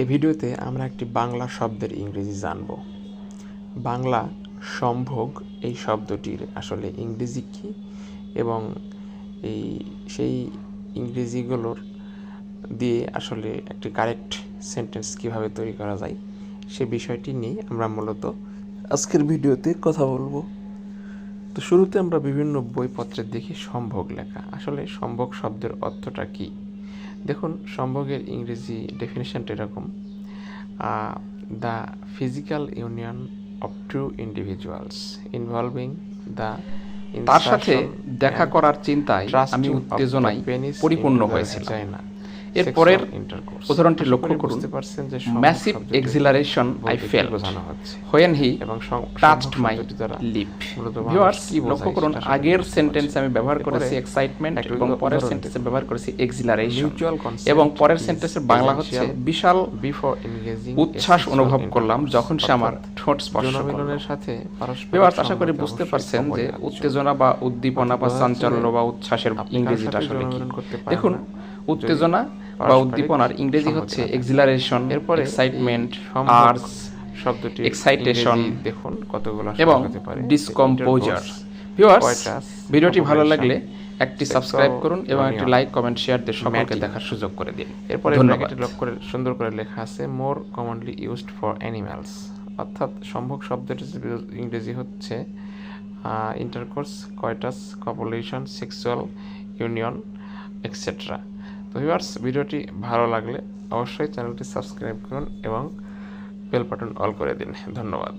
এই ভিডিওতে আমরা একটি বাংলা শব্দের ইংরেজি জানব। বাংলা সম্ভোগ, এই শব্দটির আসলে ইংরেজি কী? এবং এই সেই ইংরেজিগুলোর দিয়ে আসলে একটি কারেক্ট সেন্টেন্স কীভাবে তৈরি করা যায়, সে বিষয়টি নিয়ে আমরা মূলত আজকের ভিডিওতে কথা বলব। তো শুরুতে আমরা বিভিন্ন বইপত্রে দেখি সম্ভোগ লেখা। আসলে সম্ভোগ শব্দের অর্থটা কী? দেখুন সম্ভোগের ইংরেজি ডেফিনেশনটা এরকম। The physical union of two individuals involving the তার সাথে দেখা করার চিন্তায় আমি উত্তেজনায় পরিপূর্ণ হয়েছিলাম। এর পরের উদাহরণটি লক্ষ্য করুন। Massive acceleration I fell when he touched my lip viewers লক্ষ্য করুন আগের সেন্টেন্সে আমি ব্যবহার করেছি এক্সাইটমেন্ট এবং পরের সেন্টেন্সে ব্যবহার করেছি এক্সিলারেশন এবং পরের সেন্টেন্সের বাংলা হচ্ছে বিশাল বিফোর এনগেজিং উচ্ছ্বাস অনুভব করলাম যখন সে আমার ঠোঁট স্পর্শ সাথে ভিউয়ার্স আশা করি বুঝতে পারছেন যে উত্তেজনা বা উদ্দীপনা বা চাঞ্চল্য বা উচ্ছ্বাসের ইংরেজিটা আসলে কি? দেখুন উত্তেজনা বা উদ্দীপনার ইংরেজি হচ্ছে এক্সিলারেশন এরপরে এক্সাইটমেন্ট আর্স শব্দটি এক্সাইটেশন দেখুন কতগুলো এবং ডিসকম্পোজার ভিউয়ার্স ভিডিওটি ভালো লাগলে একটি সাবস্ক্রাইব করুন এবং একটি লাইক কমেন্ট শেয়ার দিয়ে সকলকে দেখার সুযোগ করে দিন। এরপরে ব্র্যাকেটে লক করে সুন্দর করে লেখা আছে more commonly used for animals অর্থাৎ সম্ভব শব্দটি ইংরেজি হচ্ছে intercourse coitus copulation sexual union etcetera তো ভিউয়ার্স ভিডিওটি ভালো লাগলে অবশ্যই চ্যানেলটি সাবস্ক্রাইব করুন এবং বেল বাটন অল করে দিন। ধন্যবাদ।